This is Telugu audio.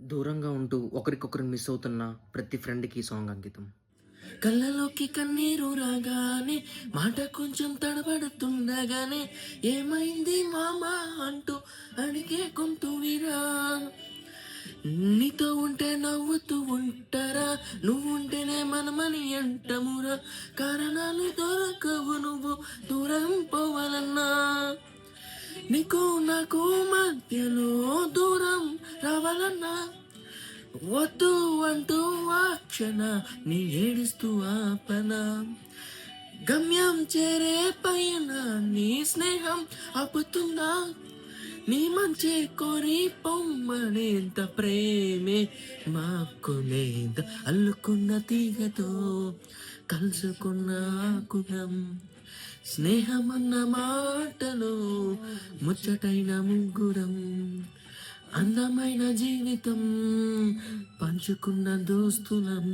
దూరంగా ఉంటూ ఒకరికొకరు మిస్ అవుతున్న ప్రతి ఫ్రెండ్కి సాంగ్ అంకితం. కళ్ళలోకి కన్నీరు రాగానే మాట కొంచెం తడబడుతుండగానే ఏమైంది మామా అంటూ అడిగే కొంటువిరా నీతో ఉంటే నవ్వుతూ ఉంటారా నువ్వు ఉంటేనే మనమని అంటమురా. కారణాలు దొరకవు నువ్వు దూరం పోవాలన్నా. నీకు నాకు మధ్యలో రావాలన్నా వద్దు అంటూ ఆ నీ ఏడుస్తూ ఆపన? గమ్యం చేరే పైన నీ స్నేహం ఆపుతుందా? నీ మంచి కోరి పొమ్మనేంత ప్రేమే మాకునేంత అల్లుకున్న తీగతో కలుసుకున్న ఆకులం. స్నేహమన్న మాటలో ముచ్చటైన ముగ్గురం. అందమైన జీవితం పంచుకున్న దోస్తులం.